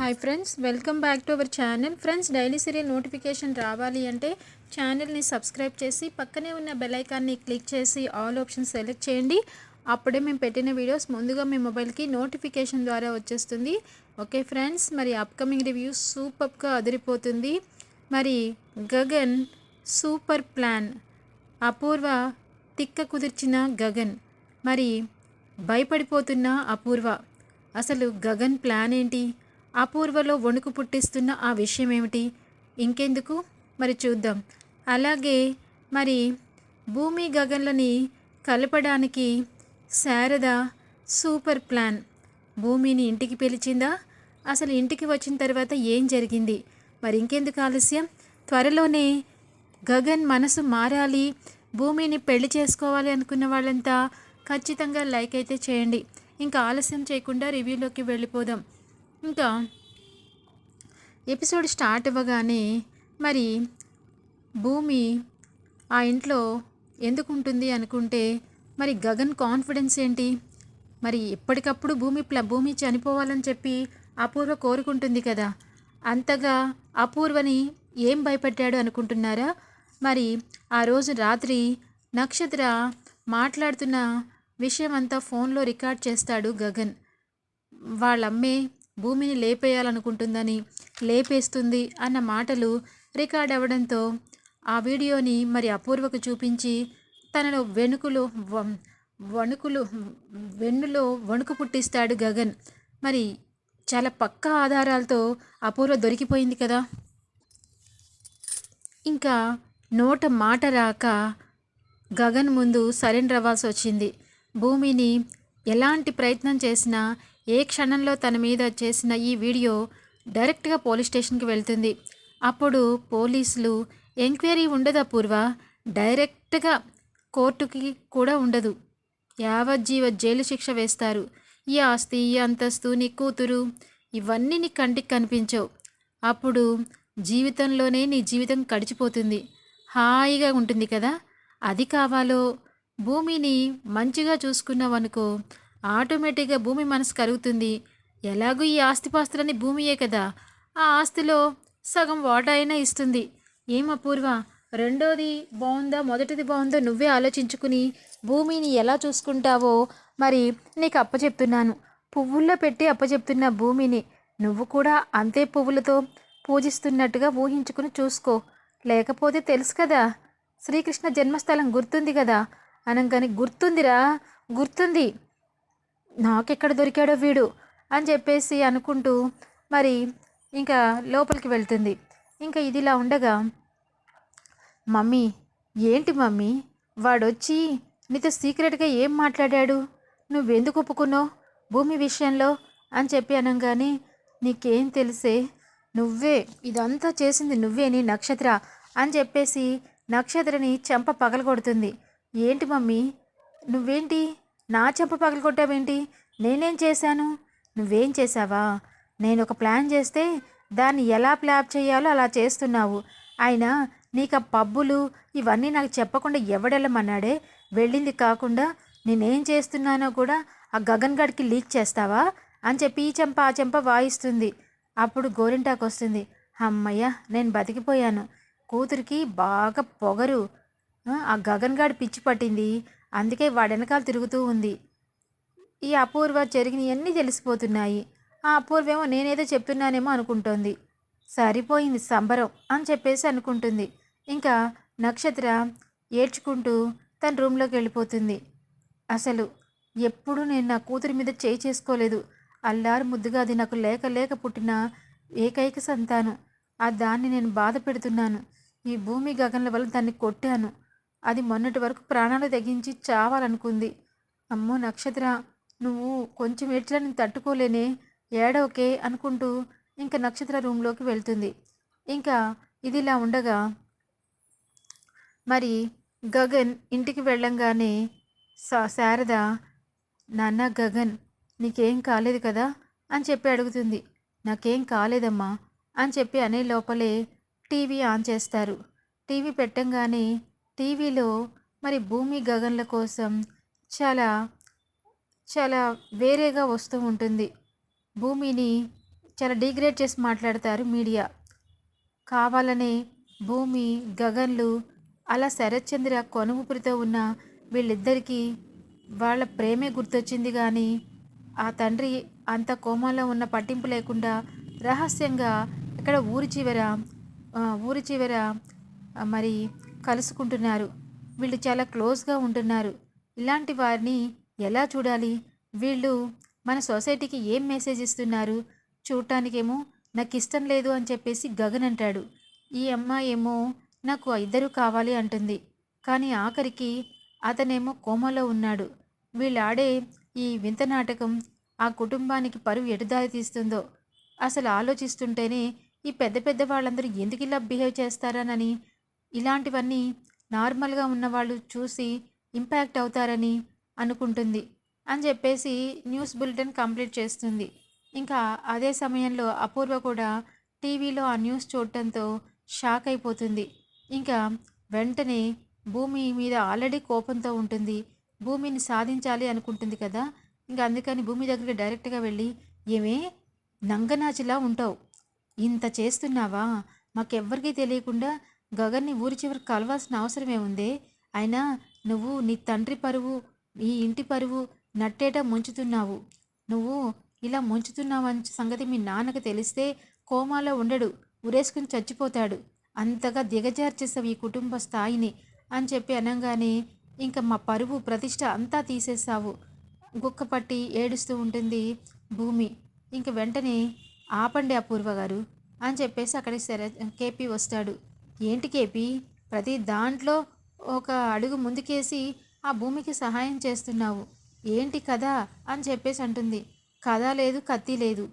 Hi friends welcome back to our channel friends daily serial notification రావాలి అంటే ఛానల్ని subscribe చేసి పక్కనే ఉన్న బెలైకాన్ని క్లిక్ చేసి ఆల్ ఆప్షన్ సెలెక్ట్ చేయండి. అప్పుడే మేము పెట్టిన వీడియోస్ ముందుగా మీ మొబైల్కి నోటిఫికేషన్ ద్వారా వచ్చేస్తుంది. ఓకే ఫ్రెండ్స్ మరి అప్కమింగ్ రివ్యూ సూపర్గా అదిరిపోతుంది. మరి గగన్ సూపర్ ప్లాన్ అపూర్వ తిక్క కుదిర్చిన గగన్. మరి భయపడిపోతున్న అపూర్వ. అసలు గగన్ ప్లాన్ ఏంటి? అపూర్వలో వణుకు పుట్టిస్తున్న ఆ విషయం ఏమిటి ఇంకెందుకు? మరి చూద్దాం. అలాగే మరి భూమి గగన్లని కలపడానికి శారద సూపర్ ప్లాన్. భూమిని ఇంటికి పిలిచిందా? అసలు ఇంటికి వచ్చిన తర్వాత ఏం జరిగింది? మరి ఇంకెందుకు ఆలస్యం? త్వరలోనే గగన్ మనసు మారాలి. భూమిని పెళ్ళి చేసుకోవాలి అనుకున్న వాళ్ళంతా ఖచ్చితంగా లైక్ అయితే చేయండి. ఇంకా ఆలస్యం చేయకుండా రివ్యూలోకి వెళ్ళిపోదాం. ఇంకా ఎపిసోడ్ స్టార్ట్ అవ్వగానే మరి భూమి ఆ ఇంట్లో ఎందుకు ఉంటుంది అనుకుంటే మరి గగన్ కాన్ఫిడెన్స్ ఏంటి? మరి ఎప్పటికప్పుడు భూమి ప్ల భూమి చనిపోవాలని చెప్పి అపూర్వ కోరుకుంటుంది కదా. అంతగా అపూర్వని ఏం భయపెట్టాడు అనుకుంటున్నారా? మరి ఆ రోజు రాత్రి నక్షత్ర మాట్లాడుతున్న విషయం అంతా ఫోన్లో రికార్డ్ చేస్తాడు గగన్. వాళ్ళమ్మే భూమిని లేపేయాలనుకుంటుందని లేపేస్తుంది అన్న మాటలు రికార్డ్ అవ్వడంతో ఆ వీడియోని మరి అపూర్వకు చూపించి తనలో వెనుకలు వణుకులు వెన్నులో వణుకు పుట్టిస్తాడు గగన్. మరి చాలా పక్కా ఆధారాలతో అపూర్వ దొరికిపోయింది కదా. ఇంకా నోట మాట రాక గగన్ ముందు సరెండర్ అవ్వాల్సి వచ్చింది భూమిని ఎలాంటి ప్రయత్నం చేసినా ఏ క్షణంలో తన మీద చేసిన ఈ వీడియో డైరెక్ట్గా పోలీస్ స్టేషన్కి వెళ్తుంది. అప్పుడు పోలీసులు ఎంక్వైరీ ఉండదు అపూర్వ డైరెక్ట్గా కోర్టుకి కూడా ఉండదు. యావజ్జీవ జైలు శిక్ష వేస్తారు. ఈ ఆస్తి ఈ అంతస్తు నీ కూతురు ఇవన్నీ నీ కంటికి కనిపించవు. అప్పుడు జీవితంలోనే నీ జీవితం గడిచిపోతుంది హాయిగా ఉంటుంది కదా? అది కావాలో భూమిని మంచిగా చూసుకున్నావనుకో ఆటోమేటిక్గా భూమి మనసు కరుగుతుంది. ఎలాగూ ఈ ఆస్తిపాస్తులని భూమియే కదా. ఆ ఆస్తిలో సగం వాటా అయినా ఇస్తుంది. ఏం రెండోది బాగుందా మొదటిది బాగుందో నువ్వే ఆలోచించుకుని భూమిని ఎలా చూసుకుంటావో మరి నీకు అప్పచెప్తున్నాను. పువ్వుల్లో పెట్టి అప్పచెప్తున్న భూమిని నువ్వు కూడా అంతే పువ్వులతో పూజిస్తున్నట్టుగా ఊహించుకుని చూసుకో. లేకపోతే తెలుసు కదా శ్రీకృష్ణ జన్మస్థలం గుర్తుంది కదా. అనగానే గుర్తుందిరా గుర్తుంది. నాకెక్కడ దొరికాడో వీడు అని చెప్పేసి అనుకుంటూ మరి ఇంకా లోపలికి వెళ్తుంది. ఇంకా ఇదిలా ఉండగా మమ్మీ ఏంటి మమ్మీ? వాడొచ్చి నీతో సీక్రెట్గా ఏం మాట్లాడాడు? నువ్వెందుకు ఒప్పుకున్నావు? భూమి విషయంలో? అని చెప్పి అనగానే నీకేం తెలిసే? నువ్వే ఇదంతా చేసింది నువ్వే నీ నక్షత్ర అని చెప్పేసి నక్షత్రని చెంప పగలగొడుతుంది. ఏంటి మమ్మీ? నువ్వేంటి? నా చెంప పగలగొట్టావేంటి? నేనేం చేశాను? నువ్వేం చేశావా? నేను ఒక ప్లాన్ చేస్తే దాన్ని ఎలా ప్లాప్ చేయాలో అలా చేస్తున్నావు. అయినా నీకు ఆ పబ్బులు ఇవన్నీ నాకు చెప్పకుండా ఎవడెళ్ళమన్నాడే? వెళ్ళింది కాకుండా నేనేం చేస్తున్నానో కూడా ఆ గగన్ గడికి లీక్ చేస్తావా? అని చెప్పి ఈ చెంప ఆ చెంప వాయిస్తుంది. అప్పుడు గోరింటాకు వస్తుంది అమ్మయ్య నేను బతికిపోయాను. కూతురికి బాగా పొగరు. ఆ, ఆ గగన్ గాడి పిచ్చి పట్టింది. అందుకే వాడి తిరుగుతూ ఉంది. ఈ అపూర్వ జరిగినవన్నీ తెలిసిపోతున్నాయి. ఆ అపూర్వేమో నేనేదో చెప్తున్నానేమో అనుకుంటోంది. సరిపోయింది సంబరం అని చెప్పేసి అనుకుంటుంది. ఇంకా నక్షత్ర ఏడ్చుకుంటూ తన రూమ్లోకి వెళ్ళిపోతుంది. అసలు ఎప్పుడు నేను నా కూతురి మీద చేయి చేసుకోలేదు. అల్లారు ముద్దుగా అది నాకు లేక లేక పుట్టిన ఏకైక సంతానం. ఆ దాన్ని నేను బాధ పెడుతున్నాను. ఈ భూమి గగన్ల వల్ల దాన్ని కొట్టాను. అది మొన్నటి వరకు ప్రాణాలు తెగించి చావాలనుకుంది. అమ్మో నక్షత్ర నువ్వు కొంచెం ఏడ్చినా తట్టుకోలేనే ఏడవకే అనుకుంటూ ఇంకా నక్షత్ర రూమ్లోకి వెళ్తుంది. ఇంకా ఇది ఇలా ఉండగా మరి గగన్ ఇంటికి వెళ్ళంగానే శారద నాన్న గగన్ నీకేం కాలేదు కదా? అని చెప్పి అడుగుతుంది. నాకేం కాలేదమ్మా అని చెప్పి అనే లోపలే టీవీ ఆన్ చేస్తారు. టీవీ పెట్టంగానే టీవీలో మరి భూమి గగన్ల కోసం చాలా చాలా వేరేగా వస్తూ ఉంటుంది. భూమిని చాలా డిగ్రేడ్ చేసి మాట్లాడతారు మీడియా. కావాలనే భూమి గగన్లు అలా శరత్చంద్ర కొనుముపురితో ఉన్న వీళ్ళిద్దరికీ వాళ్ళ ప్రేమే గుర్తొచ్చింది కానీ ఆ తండ్రి అంత కోమాలో ఉన్న పట్టింపు లేకుండా రహస్యంగా ఇక్కడ ఊరి చివర ఊరి చివర మరి కలుసుకుంటున్నారు. వీళ్ళు చాలా క్లోజ్గా ఉంటున్నారు. ఇలాంటి వారిని ఎలా చూడాలి? వీళ్ళు మన సొసైటీకి ఏం మెసేజ్ ఇస్తున్నారు? చూడటానికేమో నాకు ఇష్టం లేదు అని చెప్పేసి గగన్ అంటాడు. ఈ అమ్మాయి ఏమో నాకు ఇద్దరు కావాలి అంటుంది. కానీ ఆఖరికి అతనేమో కోమలో ఉన్నాడు. వీళ్ళాడే ఈ వింత నాటకం ఆ కుటుంబానికి పరువు ఎటుదారి తీస్తుందో. అసలు ఆలోచిస్తుంటేనే ఈ పెద్ద పెద్ద వాళ్ళందరూ ఎందుకు ఇలా బిహేవ్ చేస్తారానని ఇలాంటివన్నీ నార్మల్గా ఉన్నవాళ్ళు చూసి ఇంపాక్ట్ అవుతారని అనుకుంటుంది అని చెప్పేసి న్యూస్ బులెటిన్ కంప్లీట్ చేస్తుంది. ఇంకా అదే సమయంలో అపూర్వ కూడా టీవీలో ఆ న్యూస్ చూడటంతో షాక్ అయిపోతుంది. ఇంకా వెంటనే భూమి మీద ఆల్రెడీ కోపంతో ఉంటుంది. భూమిని సాధించాలి అనుకుంటుంది కదా? ఇంకా అందుకని భూమి దగ్గరికి డైరెక్ట్గా వెళ్ళి ఏమే నంగనాచిలా ఉంటావు. ఇంత చేస్తున్నావా? మాకెవ్వరికీ తెలియకుండా గగన్ని ఊరి చివరికి కలవాల్సిన అవసరమే ఉందే. అయినా నువ్వు నీ తండ్రి పరువు ఈ ఇంటి పరువు నట్టేట ముంచుతున్నావు. నువ్వు ఇలా ముంచుతున్నావని సంగతి మీ నాన్నకు తెలిస్తే కోమాలో ఉండడు ఉరేసుకుని చచ్చిపోతాడు. అంతగా దిగజార్చేసావు ఈ కుటుంబ స్థాయిని అని చెప్పి అనగానే ఇంకా మా పరువు ప్రతిష్ట అంతా తీసేసావు గుక్కపట్టి ఏడుస్తూ ఉంటుంది భూమి. ఇంక వెంటనే ఆపండి అపూర్వ గారు అని చెప్పేసి అక్కడికి సరే కేపీ వస్తాడు. ఏంటి కేపీ? ప్రతి దాంట్లో ఒక అడుగు ముందుకేసి ఆ భూమికి సహాయం చేస్తున్నావు. ఏంటి కదా అని చెప్పేసి అంటుంది. కథ లేదు కత్తి లేదు.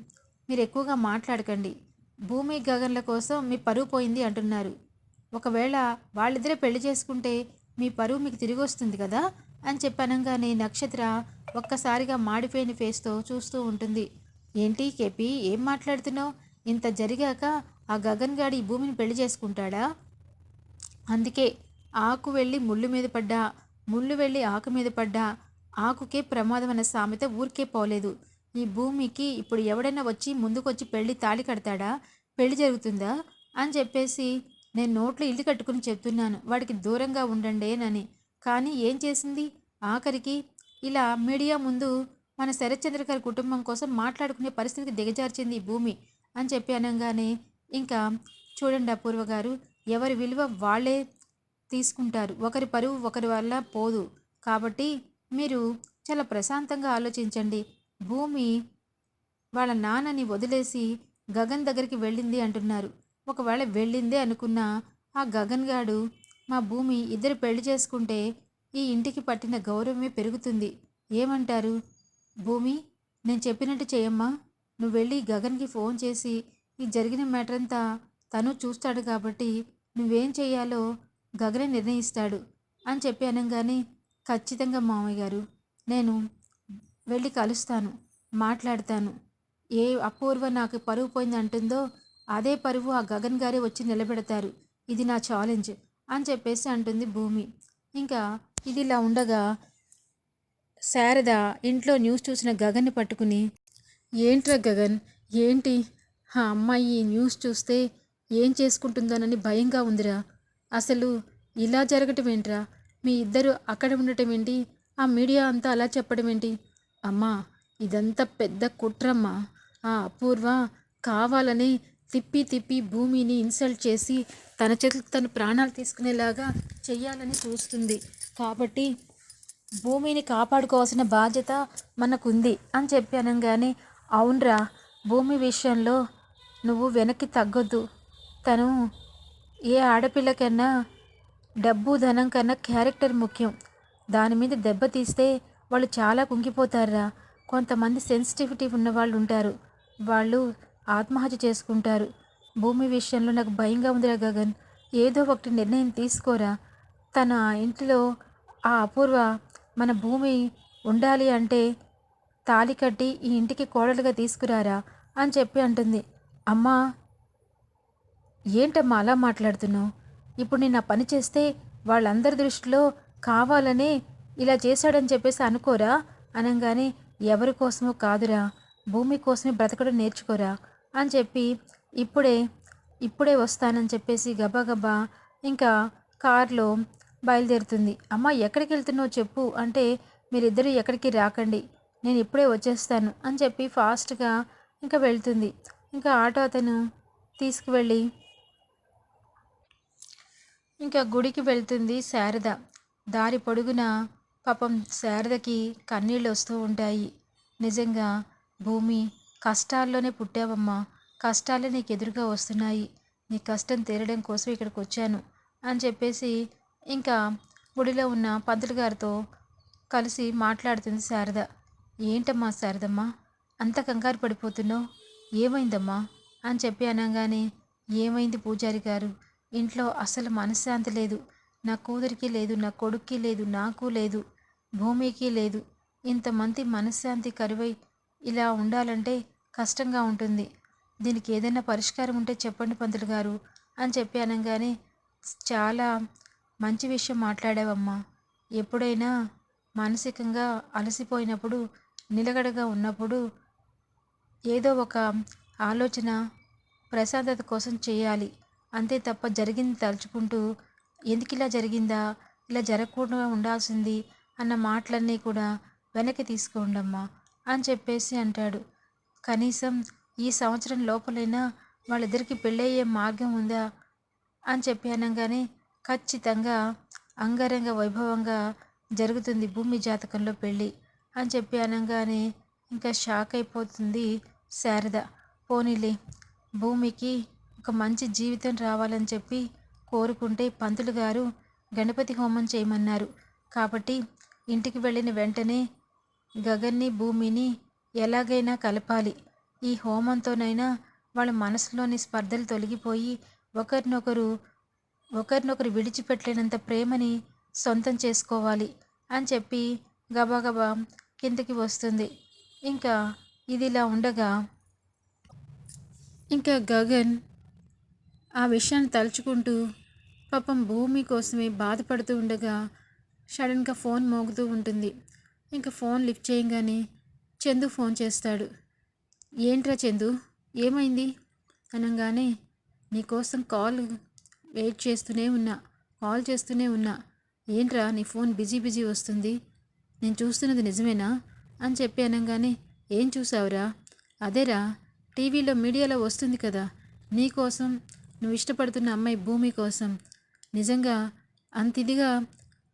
మీరు ఎక్కువగా మాట్లాడకండి. భూమి గగన్ల కోసం మీ పరువు పోయింది అంటున్నారు. ఒకవేళ వాళ్ళిద్దరే పెళ్ళి చేసుకుంటే మీ పరువు మీకు తిరిగి వస్తుంది కదా? అని చెప్పనంగానే నక్షత్ర ఒక్కసారిగా మాడిపోయిన ఫేస్తో చూస్తూ ఉంటుంది. ఏంటి కేపీ? ఏం మాట్లాడుతున్నావు? ఇంత జరిగాక ఆ గగన్ గాడి ఈ భూమిని పెళ్ళి చేసుకుంటాడా? అందుకే ఆకు వెళ్ళి ముళ్ళు మీద పడ్డా ముళ్ళు వెళ్ళి ఆకు మీద పడ్డా ఆకుకే ప్రమాదం అన్న సామెత ఊరికే పోలేదు. ఈ భూమికి ఇప్పుడు ఎవడైనా వచ్చి ముందుకొచ్చి పెళ్ళి తాళి కడతాడా? పెళ్ళి జరుగుతుందా? అని చెప్పేసి నేను నోట్లో ఇల్లు కట్టుకుని చెప్తున్నాను. వాడికి దూరంగా ఉండండేనని కానీ ఏం చేసింది? ఆఖరికి ఇలా మీడియా ముందు మన శరత్చంద్ర గారి కుటుంబం కోసం మాట్లాడుకునే పరిస్థితికి దిగజార్చింది ఈ భూమి అని చెప్పి అనగానే ఇంకా చూడండి అపూర్వ గారు ఎవరి విలువ వాళ్ళే తీసుకుంటారు. ఒకరి పరువు ఒకరి వల్ల పోదు. కాబట్టి మీరు చాలా ప్రశాంతంగా ఆలోచించండి. భూమి వాళ్ళ నాన్నని వదిలేసి గగన్ దగ్గరికి వెళ్ళింది అంటున్నారు. ఒకవేళ వెళ్ళిందే అనుకున్న ఆ గగన్ గాడు మా భూమి ఇద్దరు పెళ్ళి చేసుకుంటే ఈ ఇంటికి పట్టిన గౌరవమే పెరుగుతుంది. ఏమంటారు? భూమి నేను చెప్పినట్టు చేయమ్మా. నువ్వు వెళ్ళి గగన్కి ఫోన్ చేసి ఈ జరిగిన మ్యాటర్ అంతా తను చూస్తాడు కాబట్టి నువ్వేం చేయాలో గగనే నిర్ణయిస్తాడు అని చెప్పి అనగానే ఖచ్చితంగా మామయ్య గారు నేను వెళ్ళి కలుస్తాను మాట్లాడతాను. ఏ అపూర్వ నాకు పరువు పోయింది అంటుందో అదే పరువు ఆ గగన్ గారే వచ్చి నిలబెడతారు. ఇది నా ఛాలెంజ్ అని చెప్పేసి అంటుంది భూమి. ఇంకా ఇది ఇలా ఉండగా శారద ఇంట్లో న్యూస్ చూసిన గగన్ని పట్టుకుని ఏంట్రా గగన్ ఏంటి? ఆ అమ్మాయి ఈ న్యూస్ చూస్తే ఏం చేసుకుంటుందోనని భయంగా ఉందిరా. అసలు ఇలా జరగటం ఏంట్రా? మీ ఇద్దరు అక్కడ ఉండటం ఏంటి? ఆ మీడియా అంతా అలా చెప్పడం ఏంటి? అమ్మా ఇదంతా పెద్ద కుట్రమ్మా. ఆ అపూర్వ కావాలని తిప్పి తిప్పి భూమిని ఇన్సల్ట్ చేసి తన చేతులకు తన ప్రాణాలు తీసుకునేలాగా చెయ్యాలని చూస్తుంది. కాబట్టి భూమిని కాపాడుకోవాల్సిన బాధ్యత మనకుంది అని చెప్పి అనగానే అవునరా భూమి విషయంలో నువ్వు వెనక్కి తగ్గొద్దు. తను ఏ ఆడపిల్లకన్నా డబ్బు ధనం కన్నా క్యారెక్టర్ ముఖ్యం. దాని మీద దెబ్బ తీస్తే వాళ్ళు చాలా కుంగిపోతారా కొంతమంది సెన్సిటివిటీ ఉన్న వాళ్ళు ఉంటారు వాళ్ళు ఆత్మహత్య చేసుకుంటారు. భూమి విషయంలో నాకు భయంగా ఉందిరా గగన్. ఏదో ఒకటి నిర్ణయం తీసుకోరా. తన ఇంటిలో ఆ అపూర్వ మన భూమి ఉండాలి అంటే తాళి కట్టి ఈ ఇంటికి కోడలుగా తీసుకురారా అని చెప్పి అంటుంది. అమ్మా ఏంటమ్మా అలా మాట్లాడుతున్నావు? ఇప్పుడు నేను ఆ పని చేస్తే వాళ్ళందరి దృష్టిలో కావాలనే ఇలా చేశాడని చెప్పేసి అనుకోరా? అనగానే ఎవరి కోసమో కాదురా భూమి కోసమే బ్రతకడం నేర్చుకోరా? అని చెప్పి ఇప్పుడే ఇప్పుడే వస్తానని చెప్పేసి గబగబా ఇంకా కారులో బయలుదేరుతుంది. అమ్మ ఎక్కడికి వెళ్తున్నావు చెప్పు అంటే మీరిద్దరూ ఎక్కడికి రాకండి నేను ఇప్పుడే వచ్చేస్తాను అని చెప్పి ఫాస్ట్గా ఇంకా వెళ్తుంది. ఇంకా ఆటో అతను తీసుకువెళ్ళి ఇంకా గుడికి వెళ్తుంది శారద. దారి పొడుగున పాపం శారదకి కన్నీళ్ళు వస్తూ ఉంటాయి. నిజంగా భూమి కష్టాల్లోనే పుట్టావమ్మా. కష్టాలే నీకు ఎదురుగా వస్తున్నాయి. నీ కష్టం తీరడం కోసం ఇక్కడికి వచ్చాను అని చెప్పేసి ఇంకా గుడిలో ఉన్న పంతులు గారితో కలిసి మాట్లాడుతుంది శారద. ఏంటమ్మా శారదమ్మా అంత కంగారు పడిపోతున్నావు? ఏమైందమ్మా? అని చెప్పి అనగానే ఏమైంది పూజారి గారు? ఇంట్లో అసలు మనశ్శాంతి లేదు. నా కూతురికి లేదు నా కొడుక్కి లేదు నాకు లేదు భూమికి లేదు. ఇంతమంది మనశ్శాంతి కరువై ఇలా ఉండాలంటే కష్టంగా ఉంటుంది. దీనికి ఏదైనా పరిష్కారం ఉంటే చెప్పండి పంతులు గారు అని చెప్పి అనగానే చాలా మంచి విషయం మాట్లాడావమ్మా. ఎప్పుడైనా మానసికంగా అలసిపోయినప్పుడు నిలకడగా ఉన్నప్పుడు ఏదో ఒక ఆలోచన ప్రశాంతత కోసం చేయాలి. అంతే తప్ప జరిగింది తలుచుకుంటూ ఎందుకు ఇలా జరిగిందా ఇలా జరగకుండా ఉండాల్సింది అన్న మాటలన్నీ కూడా వెనక్కి తీసుకోండమ్మా అని చెప్పేసి అంటాడు. కనీసం ఈ సంవత్సరం లోపలైనా వాళ్ళిద్దరికి పెళ్ళయ్యే మార్గం ఉందా అని చెప్పి అనగానే ఖచ్చితంగా అంగరంగ వైభవంగా జరుగుతుంది భూమి జాతకంలో పెళ్ళి అని చెప్పి అనగానే ఇంకా షాక్ అయిపోతుంది శారద పోనీలే. భూమికి ఒక మంచి జీవితం రావాలని చెప్పి కోరుకుంటే పంతులు గారు గణపతి హోమం చేయమన్నారు. కాబట్టి ఇంటికి వెళ్ళిన వెంటనే గగన్ని భూమిని ఎలాగైనా కలపాలి. ఈ హోమంతోనైనా వాళ్ళ మనసులోని స్పర్ధలు తొలగిపోయి ఒకరినొకరు ఒకరినొకరు విడిచిపెట్టలేనంత ప్రేమని సొంతం చేసుకోవాలి అని చెప్పి గబాగబా కిందకి వస్తుంది. ఇంకా ఇదిలా ఉండగా ఇంకా గగన్ ఆ విషయాన్ని తలుచుకుంటూ పాపం భూమి కోసమే బాధపడుతూ ఉండగా సడన్గా ఫోన్ మోగుతూ ఉంటుంది. ఇంకా ఫోన్ లిఫ్ట్ చేయగానే చందు ఫోన్ చేస్తాడు. ఏంట్రా చందు ఏమైంది? అనగానే నీకోసం కాల్ వెయిట్ చేస్తూనే ఉన్నా కాల్ చేస్తూనే ఉన్నా. ఏంట్రా నీ ఫోన్ బిజీ బిజీ వస్తుంది? నేను చూస్తున్నది నిజమేనా? అని చెప్పి అనగానే ఏం చూసావురా? అదేరా టీవీలో మీడియాలో వస్తుంది కదా. నీకోసం నువ్వు ఇష్టపడుతున్న అమ్మాయి భూమి కోసం. నిజంగా అంత ఇదిగా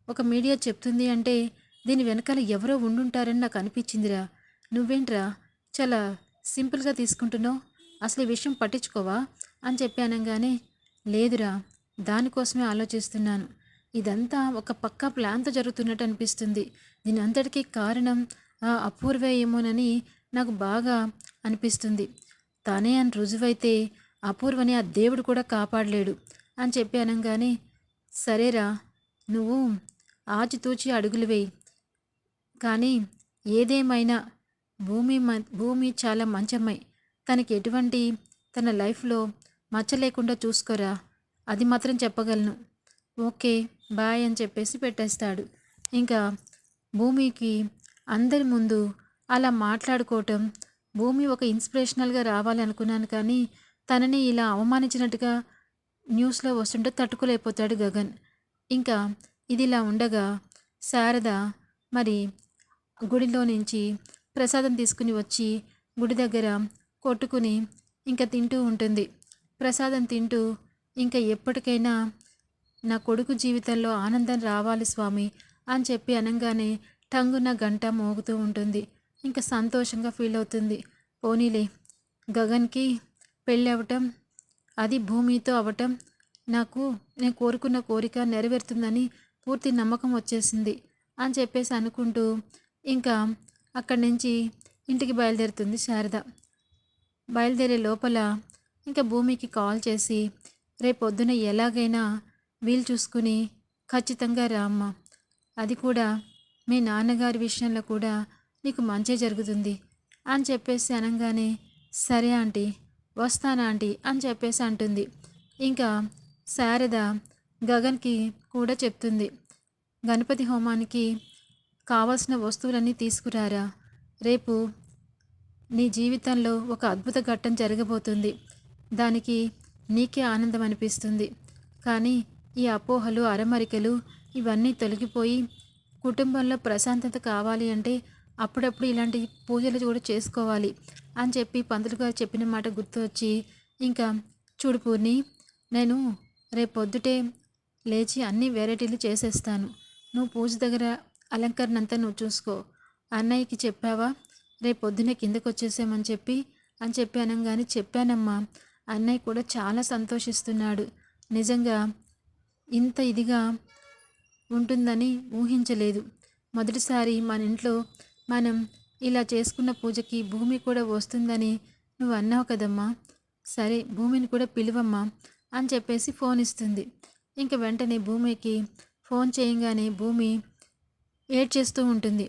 ఒక మీడియా చెప్తుంది అంటే దీని వెనకాల ఎవరో ఉండుంటారని నాకు అనిపించిందిరా. నువ్వేంట్రా చాలా సింపుల్గా తీసుకుంటున్నావు? అసలు ఈ విషయం పట్టించుకోవా? అని చెప్పానంగానే లేదురా దానికోసమే ఆలోచిస్తున్నాను. ఇదంతా ఒక పక్కా ప్లాన్తో జరుగుతున్నట్టు అనిపిస్తుంది. దీని అంతటికీ కారణం అపూర్వ ఏమోనని నాకు బాగా అనిపిస్తుంది. తానే అని రుజువైతే అపూర్వని ఆ దేవుడు కూడా కాపాడలేడు అని చెప్పి అనగానే సరేరా నువ్వు ఆచితూచి అడుగులు వేయి. కానీ ఏదేమైనా భూమి భూమి చాలా మంచమ్మాయి. తనకి ఎటువంటి తన లైఫ్లో మచ్చ లేకుండా చూసుకోరా? అది మాత్రం చెప్పగలను. ఓకే బాయ్ అని చెప్పేసి పెట్టేస్తాడు. ఇంకా భూమికి అందరి ముందు అలా మాట్లాడుకోవటం భూమి ఒక ఇన్స్పిరేషనల్గా రావాలనుకున్నాను కానీ తనని ఇలా అవమానించినట్టుగా న్యూస్లో వస్తుంటే తట్టుకోలేకపోతాడు గగన్. ఇంకా ఇది ఇలా ఉండగా శారద మరి గుడిలో నుంచి ప్రసాదం తీసుకుని వచ్చి గుడి దగ్గర కొట్టుకుని ఇంకా తింటూ ఉంటుంది. ప్రసాదం తింటూ ఇంకా ఎప్పటికైనా నా కొడుకు జీవితంలో ఆనందం రావాలి స్వామి అని చెప్పి అనగానే టంగున గంట మోగుతూ ఉంటుంది. ఇంకా సంతోషంగా ఫీల్ అవుతుంది. పోనీలే గగన్కి పెళ్ళి అవ్వటం అది భూమితో అవ్వటం నాకు నేను కోరుకున్న కోరిక నెరవేరుతుందని పూర్తి నమ్మకం వచ్చేసింది అని చెప్పేసి అనుకుంటూ ఇంకా అక్కడి నుంచి ఇంటికి బయలుదేరుతుంది శారద. బయలుదేరే లోపల ఇంకా భూమికి కాల్ చేసి రేపొద్దున ఎలాగైనా వీలు చూసుకుని ఖచ్చితంగా రామ్మ అది కూడా మీ నాన్నగారి విషయంలో కూడా నీకు మంచి జరుగుతుంది అని చెప్పేసి అనగానే సరే ఆంటీ వస్తానా ఆంటీ అని చెప్పేసి అంటుంది. ఇంకా శారద గగన్కి కూడా చెప్తుంది గణపతి హోమానికి కావలసిన వస్తువులన్నీ తీసుకురారా? రేపు నీ జీవితంలో ఒక అద్భుత ఘట్టం జరగబోతుంది. దానికి నీకే ఆనందం అనిపిస్తుంది. కానీ ఈ అపోహలు అరమరికలు ఇవన్నీ తొలగిపోయి కుటుంబంలో ప్రశాంతత కావాలి అంటే అప్పుడప్పుడు ఇలాంటి పూజలు కూడా చేసుకోవాలి అని చెప్పి పంతులు గారు చెప్పిన మాట గుర్తు వచ్చి ఇంకా చూడు పూర్ణి నేను రేపు పొద్దుటే లేచి అన్ని వెరైటీలు చేసేస్తాను. నువ్వు పూజ దగ్గర అలంకరణ అంతా నువ్వు చూసుకో. అన్నయ్యకి చెప్పావా? రేపు పొద్దునే కిందకు వచ్చేసామని చెప్పి? అని చెప్పి అనగానే చెప్పానమ్మా. అన్నయ్య కూడా చాలా సంతోషిస్తున్నాడు. నిజంగా ఇంత ఇదిగా ఉంటుందని ఊహించలేదు. మొదటిసారి మన ఇంట్లో మనం ఇలా చేసుకున్న పూజకి భూమి కూడా వస్తుందని నువ్వు అన్నావు కదమ్మా. సరే భూమిని కూడా పిలువమ్మా అని చెప్పేసి ఫోన్ ఇస్తుంది. ఇంక వెంటనే భూమికి ఫోన్ చేయంగానే భూమి ఏడ్చేస్తూ ఉంటుంది.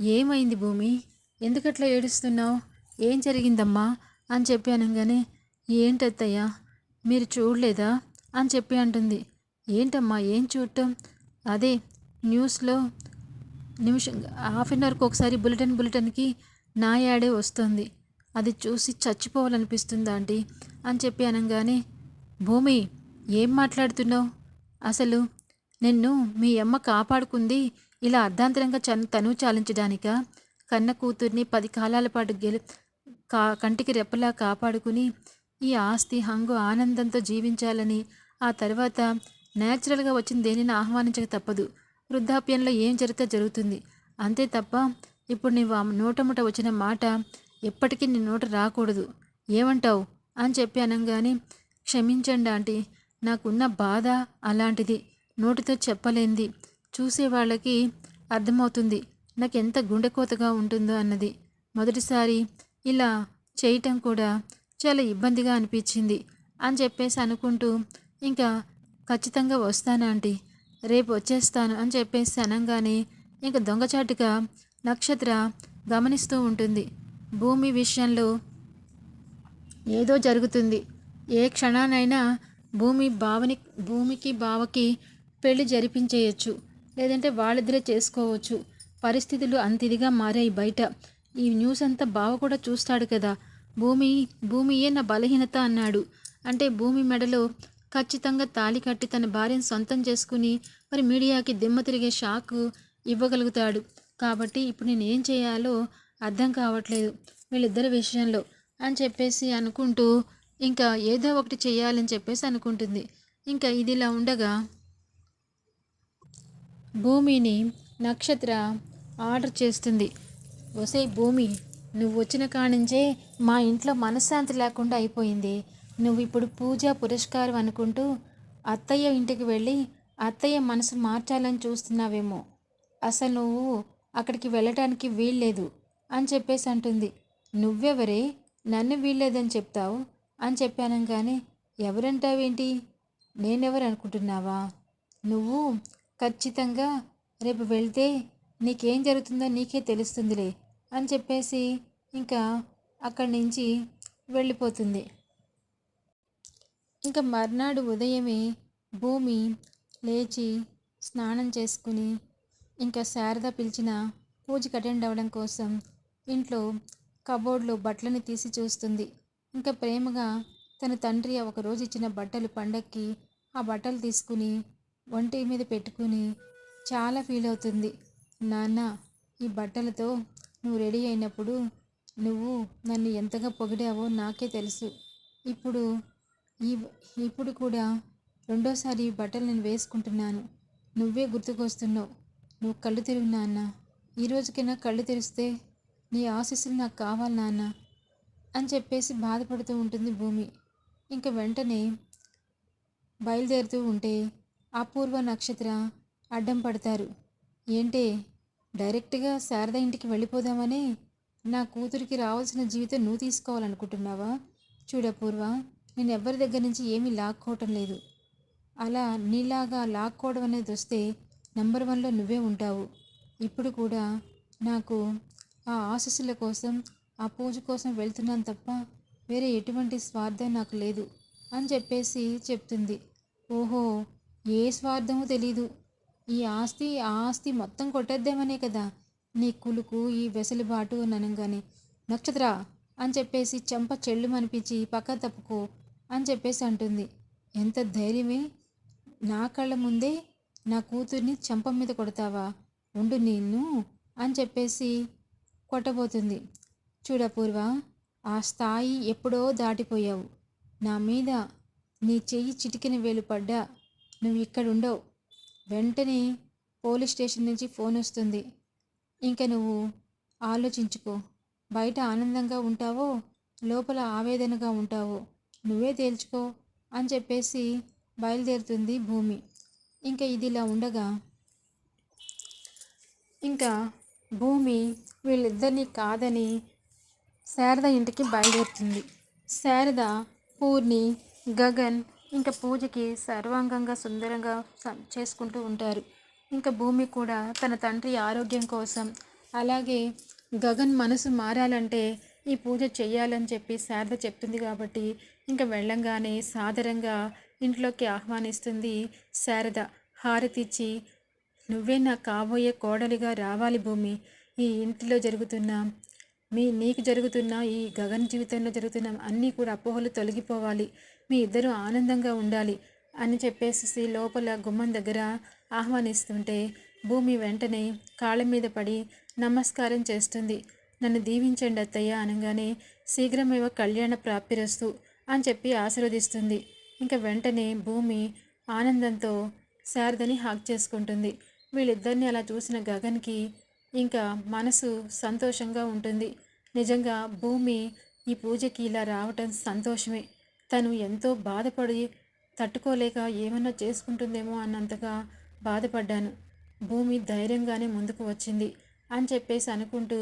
ఏమైంది భూమి? ఎందుకట్లా ఏడుస్తున్నావు? ఏం జరిగిందమ్మా? అని చెప్పి అనగానే ఏంటత్తయ్యా మీరు చూడలేదా? అని చెప్పి అంటుంది. ఏంటమ్మా ఏం చూడటం? అదే న్యూస్లో నిమిషం హాఫ్ అన్ అవర్కి ఒకసారి బులెటిన్ బులెటిన్కి నా యాడే వస్తుంది. అది చూసి చచ్చిపోవాలనిపిస్తుంది ఆంటీ అని చెప్పి అనగానే భూమి ఏం మాట్లాడుతున్నావు? అసలు నిన్ను మీ అమ్మ కాపాడుకుంది ఇలా అర్ధాంతరంగా చన్ తను చాలించడానిక? కన్న కూతుర్ని పది కాలాల పాటు గెలు కా కంటికి రెప్పలా కాపాడుకుని ఈ ఆస్తి హంగు ఆనందంతో జీవించాలని ఆ తర్వాత నేచురల్గా వచ్చిన దేనిని ఆహ్వానించక తప్పదు. వృద్ధాప్యంలో ఏం జరిగితే జరుగుతుంది. అంతే తప్ప ఇప్పుడు నీవు ఆ నోటముట వచ్చిన మాట ఎప్పటికీ నీ నోట రాకూడదు. ఏమంటావు? అని చెప్పి అనగానే క్షమించండి ఆంటీ నాకున్న బాధ అలాంటిది. నోటితో చెప్పలేంది. చూసే వాళ్ళకి అర్థమవుతుంది నాకు ఎంత గుండెకోతగా ఉంటుందో అన్నది. మొదటిసారి ఇలా చేయటం కూడా చాలా ఇబ్బందిగా అనిపించింది అని చెప్పేసి అనుకుంటూ ఇంకా ఖచ్చితంగా వస్తాను ఆంటీ. రేపు వచ్చేస్తాను అని చెప్పేసి అనగానే ఇంక దొంగచాటుగా నక్షత్ర గమనిస్తూ ఉంటుంది. భూమి విషయంలో ఏదో జరుగుతుంది. ఏ క్షణానైనా భూమి భావని భూమికి బావకి పెళ్ళి జరిపించేయచ్చు. లేదంటే వాళ్ళిద్దరే చేసుకోవచ్చు. పరిస్థితులు అంత ఇదిగా మారాయి బయట. ఈ న్యూస్ అంతా బావ కూడా చూస్తాడు కదా. భూమి భూమియే నా బలహీనత అన్నాడు. అంటే భూమి మెడలో ఖచ్చితంగా తాళి కట్టి తన భార్యను సొంతం చేసుకుని మరి మీడియాకి దిమ్మ తిరిగే షాక్ ఇవ్వగలుగుతాడు. కాబట్టి ఇప్పుడు నేను ఏం చేయాలో అర్థం కావట్లేదు వీళ్ళిద్దరి విషయంలో అని చెప్పేసి అనుకుంటూ ఇంకా ఏదో ఒకటి చేయాలని చెప్పేసి అనుకుంటుంది. ఇంకా ఇదిలా ఉండగా భూమిని నక్షత్ర ఆర్డర్ చేస్తుంది. వసే భూమి నువ్వు వచ్చిన కానించే మా ఇంట్లో మనశ్శాంతి లేకుండా అయిపోయింది. నువ్వు ఇప్పుడు పూజ పురస్కారం అనుకుంటూ అత్తయ్య ఇంటికి వెళ్ళి అత్తయ్య మనసు మార్చాలని చూస్తున్నావేమో. అసలు నువ్వు అక్కడికి వెళ్ళటానికి వీల్లేదు అని చెప్పేసి అంటుంది. నువ్వెవరే? నన్ను వీల్లేదని చెప్తావు అని చెప్పాను కానీ ఎవరంటావేంటి? నేనెవరు అనుకుంటున్నావా నువ్వు ఖచ్చితంగా రేపు వెళ్తే నీకేం జరుగుతుందో నీకే తెలుస్తుందిలే అని చెప్పేసి ఇంకా అక్కడి నుంచి వెళ్ళిపోతుంది. ఇంకా మర్నాడు ఉదయమే భూమి లేచి స్నానం చేసుకుని ఇంకా శారద పిలిచిన పూజకి అటెండ్ అవ్వడం కోసం ఇంట్లో కబోర్డ్లో బట్టలని తీసి చూస్తుంది. ఇంకా ప్రేమగా తన తండ్రి ఒకరోజు ఇచ్చిన బట్టలు పండక్కి ఆ బట్టలు తీసుకుని ఒంటి మీద పెట్టుకుని చాలా ఫీల్ అవుతుంది. నాన్న ఈ బట్టలతో నువ్వు రెడీ అయినప్పుడు నువ్వు నన్ను ఎంతగా పొగిడావో నాకే తెలుసు. ఇప్పుడు ఈ ఇప్పుడు కూడా రెండోసారి బట్టలు నేను వేసుకుంటున్నాను. నువ్వే గుర్తుకొస్తున్నావు. నువ్వు కళ్ళు తెరువు నాన్న. ఈ రోజుకైనా కళ్ళు తెరిస్తే నీ ఆశీస్సులు నాకు కావాలి నాన్న అని చెప్పేసి బాధపడుతూ ఉంటుంది భూమి. ఇంకా వెంటనే బయలుదేరుతూ ఉంటే అపూర్వ నక్షత్ర అడ్డం పడతారు. ఏంటే డైరెక్ట్గా శారద ఇంటికి వెళ్ళిపోదామని నా కూతురికి రావాల్సిన జీవితం నువ్వు తీసుకోవాలనుకుంటున్నావా? చూడపూర్వ నేను ఎవరి దగ్గర నుంచి ఏమీ లాక్కోవటం లేదు. అలా నీలాగా లాక్కోవడం అనేది వస్తే నెంబర్ వన్లో నువ్వే ఉంటావు. ఇప్పుడు కూడా నాకు ఆ ఆశస్సుల కోసం ఆ పూజ కోసం వెళ్తున్నాను తప్ప వేరే ఎటువంటి స్వార్థం నాకు లేదు అని చెప్పేసి చెప్తుంది. ఓహో ఏ స్వార్థమో తెలీదు. ఈ ఆస్తి ఆ ఆస్తి మొత్తం కొట్టేద్దామనే కదా. నీ కులుకు ఈ వెసలుబాటు అని అనగానే నక్షత్ర అని చెప్పేసి చెంప చెళ్ళు పక్క తప్పుకో. అని చెప్పేసి అంటుంది. ఎంత ధైర్యమే. నా కళ్ళ ముందే నా కూతుర్ని చెంప మీద కొడతావా? ఉండు నిన్ను అని చెప్పేసి కొట్టబోతుంది. చూడపూర్వ ఆ స్థాయి ఎప్పుడో దాటిపోయావు. నా మీద నీ చెయ్యి చిటికిన వేలు పడ్డా నువ్వు ఇక్కడ ఉండవు. వెంటనే పోలీస్ స్టేషన్ నుంచి ఫోన్ వస్తుంది. ఇంకా నువ్వు ఆలోచించుకో. బయట ఆనందంగా ఉంటావో లోపల ఆవేదనగా ఉంటావో నువ్వే తేల్చుకో అని చెప్పేసి బయలుదేరుతుంది భూమి. ఇంకా ఇదిలా ఉండగా ఇంకా భూమి వీళ్ళిద్దరిని కాదని శారద ఇంటికి బయలుదేరుతుంది. శారద పూర్ణి గగన్ ఇంకా పూజకి సర్వాంగంగా సుందరంగా చేసుకుంటూ ఉంటారు. ఇంకా భూమి కూడా తన తండ్రి ఆరోగ్యం కోసం అలాగే గగన్ మనసు మారాలంటే ఈ పూజ చేయాలని చెప్పి శారద చెప్తుంది కాబట్టి ఇంకా వెళ్ళంగానే సాదరంగా ఇంట్లోకి ఆహ్వానిస్తుంది శారద. హారతిచ్చి నువ్వే నా కాబోయే కోడలిగా రావాలి భూమి. ఈ ఇంటిలో జరుగుతున్న మీ నీకు జరుగుతున్న ఈ గగన్ జీవితంలో జరుగుతున్న అన్నీ కూడా అపోహలు తొలగిపోవాలి. మీ ఇద్దరు ఆనందంగా ఉండాలి అని చెప్పేసి లోపల గుమ్మం దగ్గర ఆహ్వానిస్తుంటే భూమి వెంటనే కాళ్ళ మీద పడి నమస్కారం చేస్తుంది. నన్ను దీవించండి అత్తయ్య అనగానే శీఘ్రమేవ కళ్యాణ ప్రాప్తిరస్తు అని చెప్పి ఆశీర్వదిస్తుంది. ఇంకా వెంటనే భూమి ఆనందంతో శారదని హాక్ చేసుకుంటుంది. వీళ్ళిద్దరిని అలా చూసిన గగన్కి ఇంకా మనసు సంతోషంగా ఉంటుంది. నిజంగా భూమి ఈ పూజకి ఇలా రావటం సంతోషమే. తను ఎంతో బాధపడి తట్టుకోలేక ఏమన్నా చేసుకుంటుందేమో అన్నంతగా బాధపడ్డాను. భూమి ధైర్యంగానే ముందుకు వచ్చింది అని చెప్పేసి అనుకుంటూ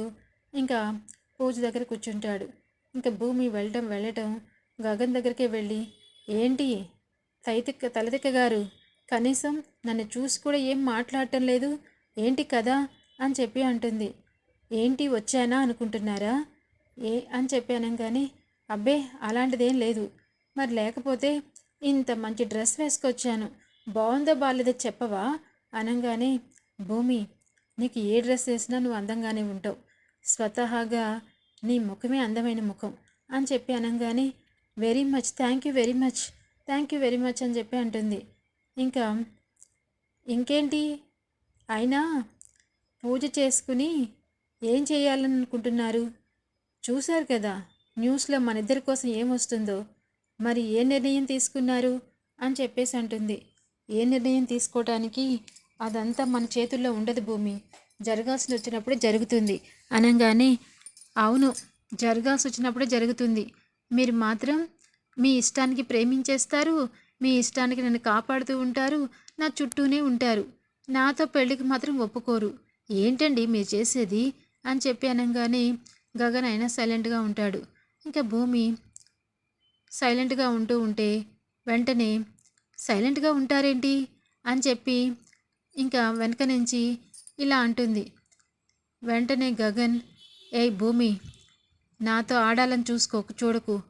ఇంకా పూజ దగ్గర కూర్చుంటాడు. ఇంకా భూమి వెళ్ళటం వెళ్ళటం గగన్ దగ్గరికే వెళ్ళి ఏంటి? తైతిక్క తలతిక్క గారు కనీసం నన్ను చూసి కూడా ఏం మాట్లాడటం లేదు? ఏంటి కదా? అని చెప్పి అంటుంది. ఏంటి? వచ్చానా? అనుకుంటున్నారా? ఏ అని చెప్పి కానీ అబ్బే అలాంటిదేం లేదు. మరి లేకపోతే ఇంత మంచి డ్రెస్ వేసుకొచ్చాను. బాగుందో బాగాలేదో చెప్పవా? అనగానే భూమి నీకు ఏ డ్రెస్ వేసినా నువ్వు అందంగానే ఉంటావు. స్వతహాగా నీ ముఖమే అందమైన ముఖం అని చెప్పి అనగానే very much thank you very much thank you very much అని చెప్పి అంటుంది. ఇంకా ఇంకేంటి? అయినా పూజ చేసుకుని ఏం చేయాలని అనుకుంటున్నారు చూశారు కదా న్యూస్లో మన ఇద్దరి కోసం ఏమొస్తుందో మరి ఏ నిర్ణయం తీసుకున్నారు? అని చెప్పేసి అంటుంది. ఏ నిర్ణయం తీసుకోవటానికి అదంతా మన చేతుల్లో ఉండదు భూమి. జరగాల్సి వచ్చినప్పుడు జరుగుతుంది. అనగానే అవును జరగాల్సి వచ్చినప్పుడే జరుగుతుంది. మీరు మాత్రం మీ ఇష్టానికి ప్రేమించేస్తారు మీ ఇష్టానికి నన్ను కాపాడుతూ ఉంటారు నా చుట్టూనే ఉంటారు. నాతో పెళ్ళికి మాత్రం ఒప్పుకోరు. ఏంటండి మీరు చేసేది? అని చెప్పి అనగానే గగన్ అయినా సైలెంట్గా ఉంటాడు. ఇంకా భూమి సైలెంట్గా ఉంటూ ఉంటే వెంటనే సైలెంట్గా ఉంటారేంటి? అని చెప్పి ఇంకా వెనక నుంచి ఇలా అంటుంది. వెంటనే గగన్ ఏ భూమి నాతో ఆడాలని చూసుకో చూడకు.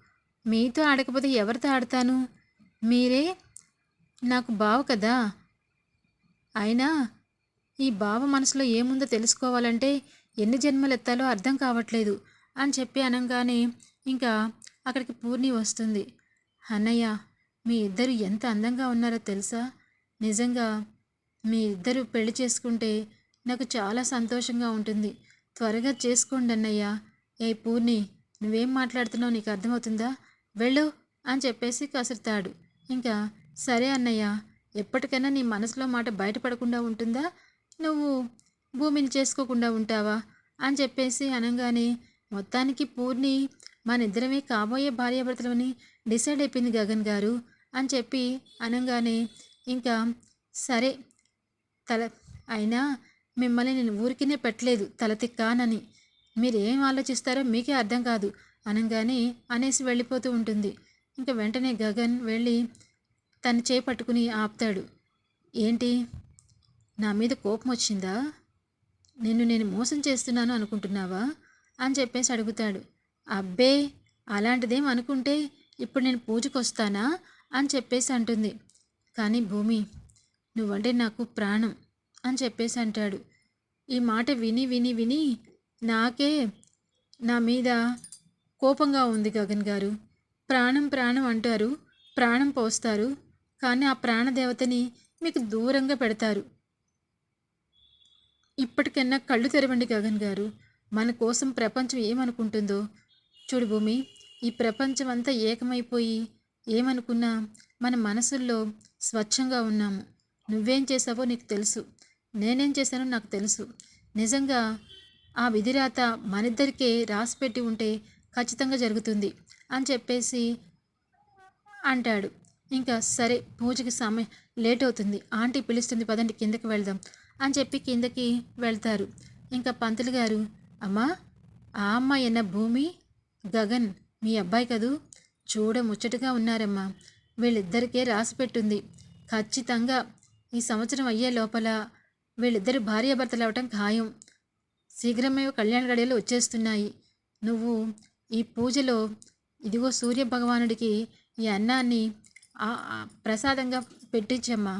మీతో ఆడకపోతే ఎవరితో ఆడతాను? మీరే నాకు బావ కదా? అయినా ఈ బావ మనసులో ఏముందో తెలుసుకోవాలంటే ఎన్ని జన్మలు ఎత్తాలో అర్థం కావట్లేదు అని చెప్పి అనగానే ఇంకా అక్కడికి పూర్ణి వస్తుంది. అన్నయ్య మీ ఇద్దరు ఎంత అందంగా ఉన్నారో తెలుసా? నిజంగా మీ ఇద్దరు పెళ్ళి చేసుకుంటే నాకు చాలా సంతోషంగా ఉంటుంది. త్వరగా చేసుకోండి అన్నయ్యా. ఏ పూర్ణి నువ్వేం మాట్లాడుతున్నావు నీకు అర్థమవుతుందా? వెళ్ళు అని చెప్పేసి కసురుతాడు. ఇంకా సరే అన్నయ్య ఎప్పటికైనా నీ మనసులో మాట బయటపడకుండా ఉంటుందా? నువ్వు భూమిని చేసుకోకుండా ఉంటావా? అని చెప్పేసి అనగానే మొత్తానికి పూర్ణి మన ఇద్దరమే కాబోయే భార్యాభర్తలని డిసైడ్ అయిపోయింది గగన్ గారు అని చెప్పి అనగానే ఇంకా సరే తల అయినా మిమ్మల్ని నేను ఊరికినే పెట్టలేదు తలతిక్కానని మీరు ఆలోచిస్తారో మీకే అర్థం కాదు అనగానే అనేసి వెళ్ళిపోతూ ఉంటుంది. ఇంకా వెంటనే గగన్ వెళ్ళి తను చేయి పట్టుకుని ఆపుతాడు. ఏంటి? నా మీద కోపం వచ్చిందా? నిన్ను నేను మోసం చేస్తున్నాను అనుకుంటున్నావా? అని చెప్పేసి అడుగుతాడు. అబ్బే అలాంటిదేం అనుకుంటే ఇప్పుడు నేను పూజకు వస్తానా అని చెప్పేసి అంటుంది. కానీ భూమి నువ్వంటే నాకు ప్రాణం. అని చెప్పేసి అంటాడు. ఈ మాట విని విని విని నాకే నా మీద కోపంగా ఉంది గగన్ గారు. ప్రాణం ప్రాణం అంటారు. ప్రాణం పోస్తారు. కానీ ఆ ప్రాణదేవతని మీకు దూరంగా పెడతారు. ఇప్పటికైనా కళ్ళు తెరవండి గగన్ గారు. మన కోసం ప్రపంచం ఏమనుకుంటుందో చూడు భూమి ఈ ప్రపంచం అంతా ఏకమైపోయి ఏమనుకున్నా మన మనసుల్లో స్వచ్ఛంగా ఉన్నాము. నువ్వేం చేసావో నీకు తెలుసు. నేనేం చేశానో నాకు తెలుసు. నిజంగా ఆ విధిరాత మనిద్దరికే రాసిపెట్టి ఉంటే ఖచ్చితంగా జరుగుతుంది అని చెప్పేసి అంటాడు. ఇంకా సరే పూజకి సమయం లేట్ అవుతుంది. ఆంటీ పిలుస్తుంది పదండి కిందకి వెళ్దాం అని చెప్పి కిందకి వెళ్తారు. ఇంకా పంతులు గారు అమ్మా ఆ అమ్మాయి అన్న భూమి గగన్ మీ అబ్బాయి కదూ? చూడ ముచ్చటగా ఉన్నారమ్మా. వీళ్ళిద్దరికే రాసి పెట్టుంది. ఖచ్చితంగా ఈ సంవత్సరం అయ్యే లోపల వీళ్ళిద్దరు భార్యాభర్తలు అవటం ఖాయం. శీఘ్రమే కళ్యాణ గడియలు వచ్చేస్తున్నాయి. నువ్వు ఈ పూజలో ఇదిగో సూర్య భగవానుడికి ఈ అన్నాన్ని ప్రసాదంగా పెట్టించమ్మా.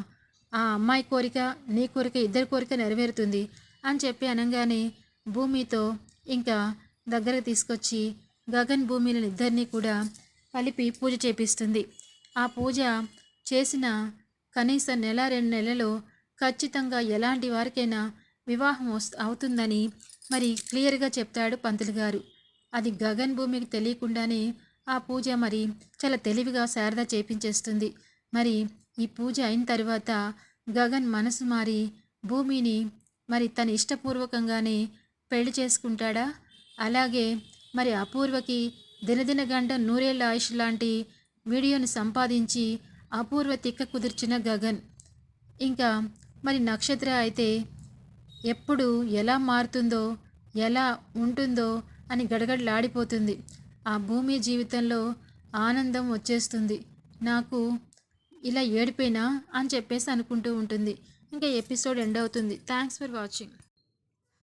ఆ అమ్మాయి కోరిక నీ కోరిక ఇద్దరి కోరిక నెరవేరుతుంది అని చెప్పి అనగానే భూమితో ఇంకా దగ్గరకు తీసుకొచ్చి గగన్ భూమిలను ఇద్దరినీ కూడా కలిపి పూజ చేపిస్తుంది. ఆ పూజ చేసిన కనీసం నెల రెండు నెలలో ఖచ్చితంగా ఎలాంటి వారికైనా వివాహం వస్ అవుతుందని మరి క్లియర్గా చెప్తాడు పంతులు గారు. అది గగన్ భూమికి తెలియకుండానే ఆ పూజ మరి చాలా తెలివిగా శారద చేపించేస్తుంది. మరి ఈ పూజ అయిన తర్వాత గగన్ మనసు మారి భూమిని మరి తన ఇష్టపూర్వకంగానే పెళ్ళి చేసుకుంటాడా? అలాగే మరి అపూర్వకి దినదిన గంట నూరేళ్ళ ఆయుష్ లాంటి వీడియోను సంపాదించి అపూర్వ తిక్క కుదిర్చిన గగన్. ఇంకా మరి నక్షత్ర అయితే ఎప్పుడు ఎలా మారుతుందో ఎలా ఉంటుందో అని గడగడలాడిపోతుంది. ఆ భూమి జీవితంలో ఆనందం వచ్చేస్తుంది. నాకు ఇలా ఏడిపోయినా అని చెప్పేసి అనుకుంటూ ఉంటుంది. ఇంకా ఎపిసోడ్ ఎండ్ అవుతుంది. Thanks for watching